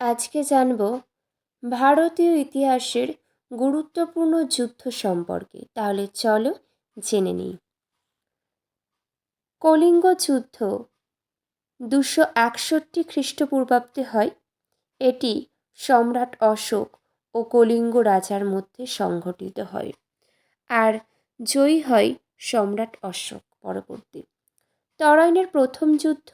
আজকে জানব ভারতীয় ইতিহাসের গুরুত্বপূর্ণ যুদ্ধ সম্পর্কে। তাহলে চলো জেনে নিই। কলিঙ্গ যুদ্ধ দুশো একষট্টি খ্রিস্টপূর্বাব্দে হয়। এটি সম্রাট অশোক ও কলিঙ্গ রাজার মধ্যে সংঘটিত হয় আর জয়ী হয় সম্রাট অশোক পরবর্তী। তরাইনের প্রথম যুদ্ধ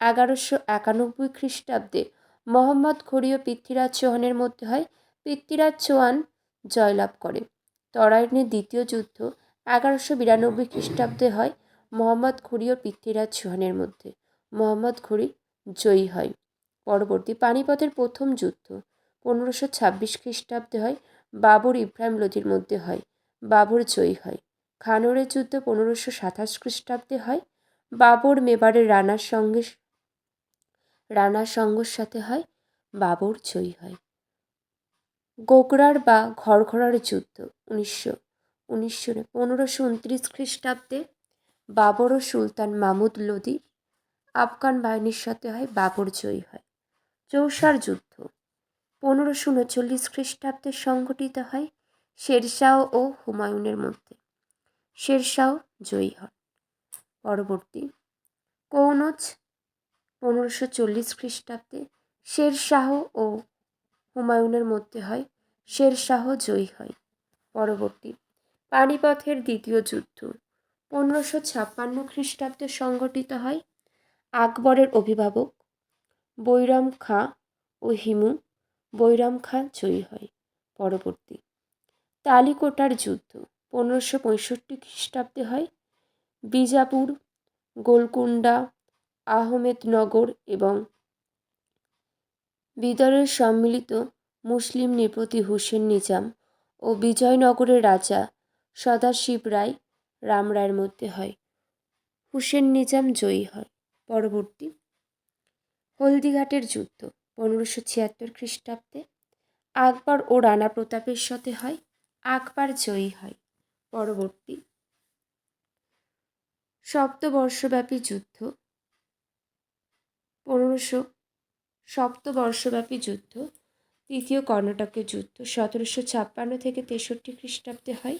এগারোশো একানব্বই খ্রিস্টাব্দে মোহাম্মদ ঘড়ি ও পৃথ্বীরাজ চৌহানের মধ্যে হয়। পৃথ্বীরাজ চৌহান জয়লাভ করে তরাইনের দ্বিতীয় যুদ্ধ এগারোশো বিরানব্বই খ্রিস্টাব্দে হয়। মোহাম্মদ ঘড়ি ও পৃথ্বীরাজ চৌহানের মধ্যে। মোহাম্মদ ঘড়ি জয়ী হয়। পরবর্তী পানিপথের প্রথম যুদ্ধ পনেরোশো ছাব্বিশ খ্রিস্টাব্দে হয়। বাবর ইব্রাহিম লোধির মধ্যে হয়। বাবর জয়ী হয়। খানোরের যুদ্ধ পনেরোশো সাতাশ খ্রিস্টাব্দে হয়। বাবর মেবারের রানার সঙ্গে রানার সঙ্গর সাথে হয়, বাবর জয়ী হয়। গোগরার বা ঘরঘরার যুদ্ধ, উনিশশো উনিশশো পনেরোশো উনত্রিশ খ্রিস্টাব্দে বাবর ও সুলতান মামুদ লোদির আফগান বাহিনীর সাথে হয়, বাবর জয়ী হয়। চৌসার যুদ্ধ, পনেরোশো উনচল্লিশ খ্রিস্টাব্দে সংঘটিত হয় শেরশাহ ও হুমায়ুনের মধ্যে। শেরশাহ জয়ী হন। পরবর্তী কৌনজ পনেরোশো চল্লিশ খ্রিস্টাব্দে শেরশাহ ও হুমায়ুনের মধ্যে হয়। শেরশাহ জয়ী হয়। পরবর্তী পানিপথের দ্বিতীয় যুদ্ধ পনেরোশো ছাপ্পান্ন খ্রিস্টাব্দে সংগঠিত হয়। আকবরের অভিভাবক বৈরাম খাঁ ও হিমু বৈরাম খাঁ জয়ী হয়। পরবর্তী তালিকোটার যুদ্ধ পনেরোশো পঁয়ষট্টি খ্রিস্টাব্দে হয়। বিজাপুর গোলকুন্ডা আহমেদনগর এবং বিদরের সম্মিলিত মুসলিম নৃপতি হুসেন নিজাম ও বিজয়নগরের রাজা সদাশিব রায় রামরায়ের মধ্যে হয়। হুসেন নিজাম জয়ী হয়। পরবর্তী হলদিঘাটের যুদ্ধ, পনেরোশো ছিয়াত্তর খ্রিস্টাব্দে আকবর ও রানা প্রতাপের সাথে হয়। আকবর জয়ী হয়। পরবর্তী সপ্তবর্ষব্যাপী যুদ্ধ পনেরোশো সপ্তবর্ষব্যাপী যুদ্ধ, তৃতীয় কর্ণাটকের যুদ্ধ, সতেরোশো ছাপ্পান্ন থেকে তেষট্টি খ্রিস্টাব্দে হয়।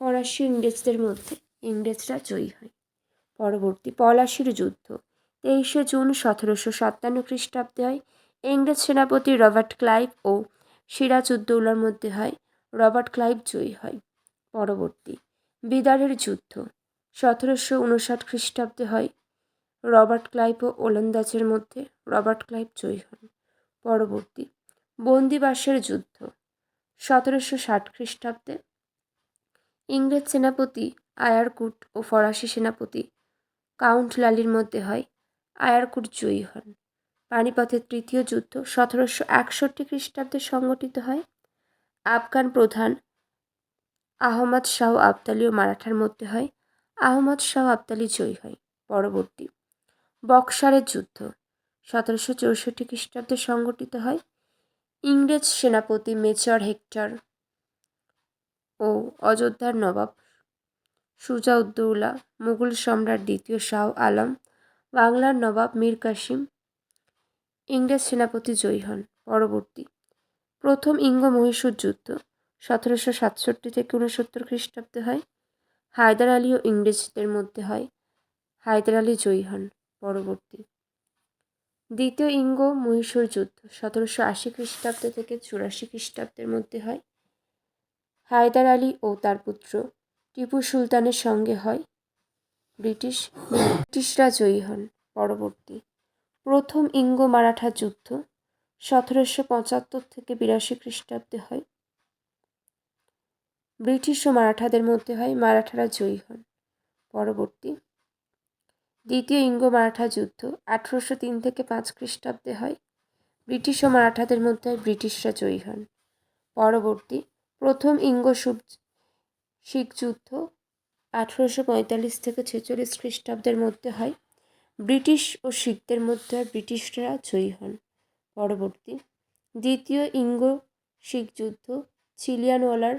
ফরাসি ইংরেজদের মধ্যে ইংরেজরা জয়ী হয়। পরবর্তী পলাশির যুদ্ধ, তেইশে জুন সতেরোশো সাতান্ন খ্রিস্টাব্দে হয়। ইংরেজ সেনাপতি রবার্ট ক্লাইভ ও সিরাজউদ্দৌলার মধ্যে হয়। রবার্ট ক্লাইভ জয়ী হয়। পরবর্তী বিদারের যুদ্ধ, সতেরোশো উনষাট খ্রিস্টাব্দে হয়। রবার্ট ক্লাইভ ও ওলন্দাজের মধ্যে রবার্ট ক্লাইভ জয়ী হন। পরবর্তী, বন্দিবাসের যুদ্ধ, সতেরোশো ষাট খ্রিস্টাব্দে ইংরেজ সেনাপতি আয়ারকুট ও ফরাসি সেনাপতি কাউন্ট লালির মধ্যে হয়। আয়ারকুট জয়ী হন। পানিপথের তৃতীয় যুদ্ধ সতেরোশো একষট্টি খ্রিস্টাব্দে সংগঠিত হয়। আফগান প্রধান আহমদ শাহ আবদালি ও মারাঠার মধ্যে হয়। আহমদ শাহ আবদালি জয়ী হয়। পরবর্তী বক্সারের যুদ্ধ। সতেরোশো চৌষট্টি খ্রিস্টাব্দে সংগঠিত হয়। ইংরেজ সেনাপতি মেজর হেক্টর ও অযোধ্যার নবাব সুজাউদ্দৌলা, মুঘল সম্রাট দ্বিতীয় শাহ আলম, বাংলার নবাব মীর কাসিম, ইংরেজ সেনাপতি জয়ী হন। পরবর্তী, প্রথম ইঙ্গ মহীশূর যুদ্ধ সতেরোশো সাতষট্টি থেকে উনসত্তর খ্রিস্টাব্দে হয়। হায়দার আলী ও ইংরেজদের মধ্যে হয়। হায়দার আলী জয়ী হন। পরবর্তী। দ্বিতীয় ইঙ্গ মহীশূর যুদ্ধ, সতেরোশো আশি খ্রিস্টাব্দ থেকে চুরাশি খ্রিস্টাব্দের মধ্যে হয়। হায়দার আলী ও তার পুত্র টিপু সুলতানের সঙ্গে হয়। ব্রিটিশ, ব্রিটিশরা জয়ী হন পরবর্তী। প্রথম ইঙ্গ মারাঠা যুদ্ধ, সতেরোশো পঁচাত্তর থেকে বিরাশি খ্রিস্টাব্দে হয়। ব্রিটিশ ও মারাঠাদের মধ্যে হয় মারাঠারা জয়ী হন পরবর্তী। দ্বিতীয় ইঙ্গ মারাঠা যুদ্ধ আঠেরোশো তিন থেকে পাঁচ খ্রিস্টাব্দে হয়। ব্রিটিশ ও মারাঠাদের মধ্যে ব্রিটিশরা জয়ী হন। পরবর্তী প্রথম ইঙ্গ সুব শিখ যুদ্ধ আঠেরোশো পঁয়তাল্লিশ থেকে ছেচল্লিশ খ্রিস্টাব্দের মধ্যে হয়। ব্রিটিশ ও শিখদের মধ্যে ব্রিটিশরা জয়ী হন। পরবর্তী দ্বিতীয় ইঙ্গ শিখ যুদ্ধ চিলিয়ানওয়ালার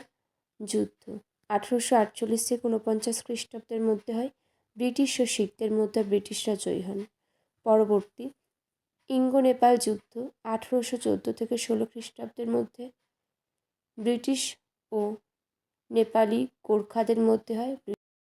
যুদ্ধ আঠেরোশো আটচল্লিশ থেকে ঊনপঞ্চাশ খ্রিস্টাব্দের মধ্যে হয়। ব্রিটিশ ও শিখদের মধ্যে ব্রিটিশরা জয়ী হন। পরবর্তী ইঙ্গ নেপাল যুদ্ধ আঠেরোশো চোদ্দ থেকে ষোলো খ্রিস্টাব্দের মধ্যে ব্রিটিশ ও নেপালি গোর্খাদের মধ্যে হয়।